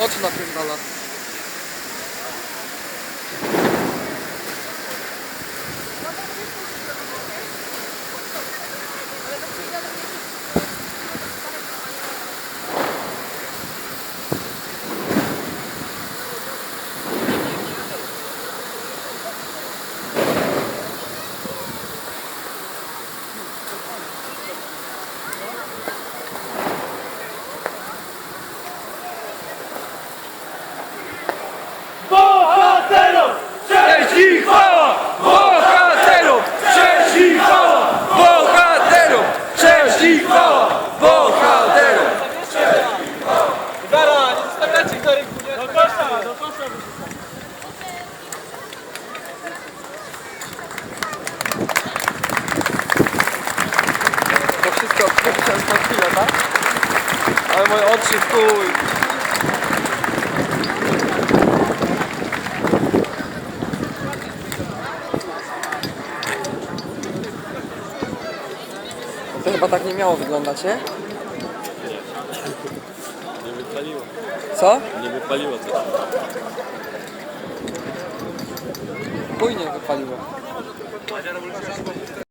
어찌나 뱀 달랐어 To chwilę, tak? Ale moje oczy w. To chyba tak nie miało wyglądać, nie? Nie wypaliło. Co? Nie wypaliło coś. Pójnie wypaliło.